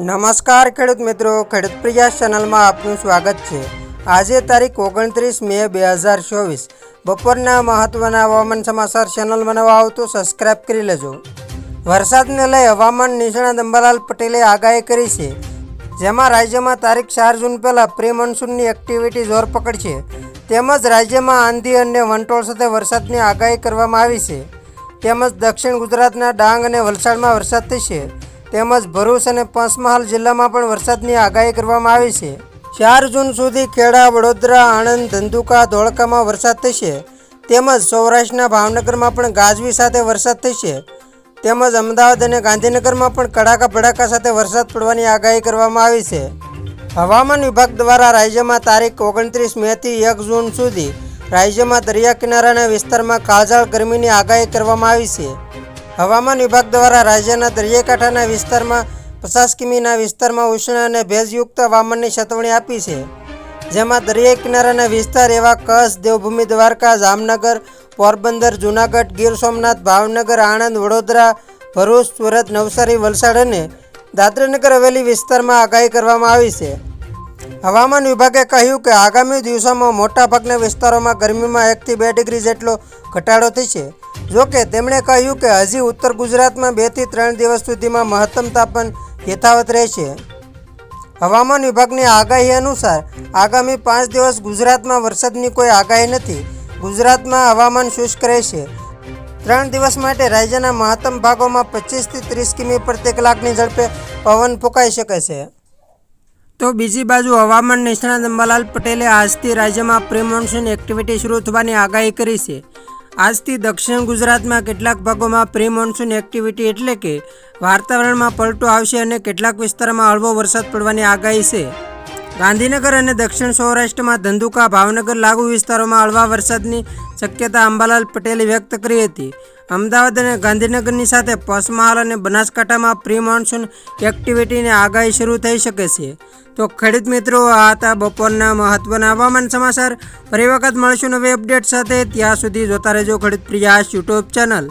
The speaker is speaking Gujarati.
નમસ્કાર ખેડૂત મિત્રો, ખેડૂત પ્રયાસ ચેનલમાં આપનું સ્વાગત છે. આજે તારીખ ઓગણત્રીસ મે બે હજાર ચોવીસ. બપોરના મહત્વના હવામાન સમાચાર ચેનલ બનાવવા આવતું સબસ્ક્રાઇબ કરી લેજો. વરસાદને લઈ હવામાન નિષ્ણાત અંબાલાલ પટેલે આગાહી કરી છે. જેમાં રાજ્યમાં તારીખ ચાર જૂન પહેલાં પ્રી મોન્સૂનની એક્ટિવિટી જોર પકડશે. તેમજ રાજ્યમાં આંધી અને વંટોળ સાથે વરસાદની આગાહી કરવામાં આવી છે. તેમજ દક્ષિણ ગુજરાતના ડાંગ અને વલસાડમાં વરસાદ થશે. તેમજ ભરૂચ અને પંચમહાલ જિલ્લામાં પણ વરસાદની આગાહી કરવામાં આવી છે. ચાર જૂન સુધી ખેડા, વડોદરા, આણંદ, ધંધુકા, ધોળકામાં વરસાદ થશે. તેમજ સૌરાષ્ટ્રના ભાવનગરમાં પણ ગાજવી સાથે વરસાદ થશે. તેમજ અમદાવાદ અને ગાંધીનગરમાં પણ કડાકા ભડાકા સાથે વરસાદ પડવાની આગાહી કરવામાં આવી છે. હવામાન વિભાગ દ્વારા રાજ્યમાં તારીખ ઓગણત્રીસ મેથી એક જૂન સુધી રાજ્યમાં દરિયા કિનારાના વિસ્તારમાં કાળઝાળ ગરમીની આગાહી કરવામાં આવી છે. હવામાન વિભાગ દ્વારા રાજ્યના દરિયાકાંઠાના વિસ્તારમાં પચાસ કિમીના વિસ્તારમાં ઉષ્ણ અને ભેજયુક્ત હવામાનની ચેતવણી આપી છે. જેમાં દરિયા કિનારાના વિસ્તાર એવા કચ્છ, દેવભૂમિ, દ્વારકા, જામનગર, પોરબંદર, જૂનાગઢ, ગીર સોમનાથ, ભાવનગર, આણંદ, વડોદરા, ભરૂચ, સુરત, નવસારી, વલસાડ અને દાદરાનગર હવેલી વિસ્તારમાં આગાહી કરવામાં આવી છે. હવામાન વિભાગે કહ્યું કે આગામી દિવસોમાં મોટાભાગના વિસ્તારોમાં ગરમીમાં એકથી બે ડિગ્રી જેટલો ઘટાડો થશે. જોકે તેમણે કહ્યું કે હજી ઉત્તર ગુજરાતમાં બેથી ત્રણ દિવસ સુધીમાં મહત્તમ તાપમાન યથાવત રહેશે. હવામાન વિભાગની આગાહી અનુસાર આગામી પાંચ દિવસ ગુજરાતમાં વરસાદની કોઈ આગાહી નથી. ગુજરાતમાં હવામાન શુષ્ક રહેશે. ત્રણ દિવસ માટે રાજ્યના મહત્તમ ભાગોમાં પચીસથી ત્રીસ કિમી પ્રતિ કલાકની ઝડપે પવન ફૂંકાઈ શકે છે. તો બીજી બાજુ હવામાન નિષ્ણાત અંબાલાલ પટેલે આજથી રાજ્યમાં પ્રી મોન્સૂન એક્ટિવિટી શરૂ થવાની આગાહી કરી છે. આજથી દક્ષિણ ગુજરાતમાં કેટલાક ભાગોમાં પ્રી મોન્સૂન એક્ટિવિટી એટલે કે વાતાવરણમાં પલટો આવશે અને કેટલાક વિસ્તારોમાં હળવો વરસાદ પડવાની આગાહી છે. ગાંધીનગર અને દક્ષિણ સૌરાષ્ટ્રમાં ધંધુકા ભાવનગર લાગુ વિસ્તારોમાં હળવા વરસાદની શક્યતા અંબાલાલ પટેલે વ્યક્ત કરી હતી. અમદાવાદ અને ગાંધીનગરની સાથે પંચમહાલ અને બનાસકાંઠામાં પ્રી મોન્સૂન એક્ટિવિટીની આગાહી શરૂ થઈ શકે છે. તો ખેડૂત મિત્રો, આ હતા બપોરના મહત્વના હવામાન સમાચાર. ફરી વખત મળશું નવી અપડેટ સાથે. ત્યાં સુધી જોતા રહેજો ખેડૂત પ્રિયાસ યુટ્યુબ ચેનલ.